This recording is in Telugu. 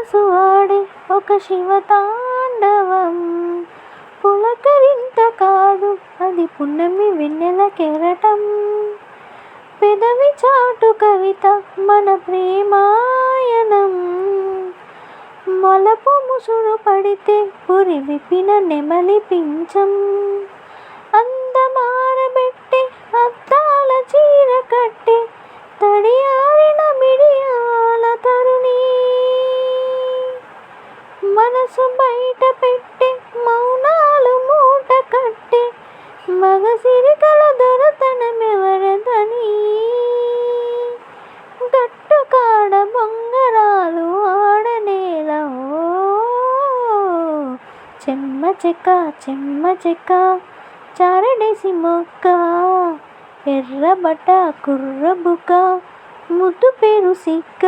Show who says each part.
Speaker 1: మనసు ఒక శివతాండవం. పులకరింత కాదు అది పున్నమి వెన్నెల కెరటం. పెదవి చాటు కవిత మన ప్రేమాయనం మలపు ముసురు పడితే పురి విప్పిన నెమలి పించం అందమారబెట్టి అద్దాల చీర కట్టి మనసు బయట పెట్టి మౌనాలు మూట కట్టి మగసిరికల దొరతనమెవరదని గట్టు కాడ బొంగరాలు ఆడనేల చెమ్మ చెక్క చెమ్మ చెక్క చారడేసి మొక్క ఎర్రబట కుర్రబుక ముద్దు పేరు సిక్క.